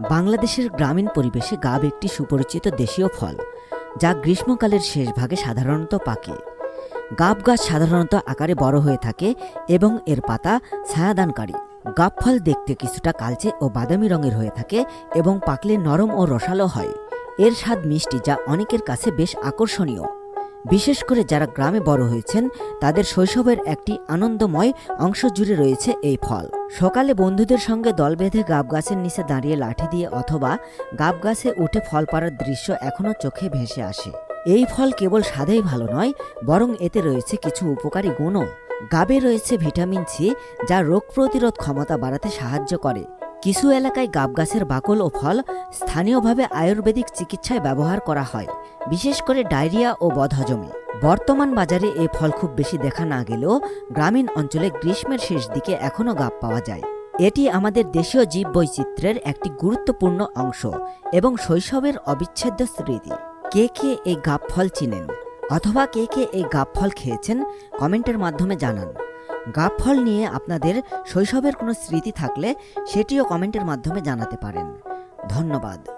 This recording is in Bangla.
বাংলাদেশের গ্রামীণ পরিবেশে গাব একটি সুপরিচিত দেশীয় ফল, যা গ্রীষ্মকালের শেষ ভাগে সাধারণত পাকে। গাব গাছ সাধারণত আকারে বড় হয়ে থাকে এবং এর পাতা ছায়াদানকারী। গাব ফল দেখতে কিছুটা কালচে ও বাদামি রঙের হয়ে থাকে এবং পাকলে নরম ও রসালো হয়। এর স্বাদ মিষ্টি, যা অনেকের কাছে বেশ আকর্ষণীয়। বিশেষ করে যারা গ্রামে বড় হয়েছেন, তাদের শৈশবের একটি আনন্দময় অংশ জুড়ে রয়েছে এই ফল। সকালে বন্ধুদের সঙ্গে দল বেঁধে গাব গাছের নিচে দাঁড়িয়ে লাঠি দিয়ে অথবা গাব গাছে উঠে ফল পাড়ার দৃশ্য এখনও চোখে ভেসে আসে। এই ফল কেবল স্বাদেই ভালো নয়, বরং এতে রয়েছে কিছু উপকারী গুণও। গাবে রয়েছে ভিটামিন সি, যা রোগ প্রতিরোধ ক্ষমতা বাড়াতে সাহায্য করে। কিছু এলাকায় গাব গাছের বাকল ও ফল স্থানীয়ভাবে আয়ুর্বেদিক চিকিৎসায় ব্যবহার করা হয়, বিশেষ করে ডায়রিয়া ও বদহজমে। বর্তমান বাজারে এ ফল খুব বেশি দেখা না গেলেও গ্রামীণ অঞ্চলে গ্রীষ্মের শেষ দিকে এখনও গাব পাওয়া যায়। এটি আমাদের দেশীয় জীববৈচিত্র্যের একটি গুরুত্বপূর্ণ অংশ এবং শৈশবের অবিচ্ছেদ্য স্মৃতি। কে কে এই গাব ফল চিনেন? অথবা কে কে এই গাব ফল খেয়েছেন? কমেন্টের মাধ্যমে জানান। গাব ফল নিয়ে আপনাদের শৈশবের কোনো স্মৃতি থাকলে সেটিও কমেন্টের মাধ্যমে জানাতে পারেন। ধন্যবাদ।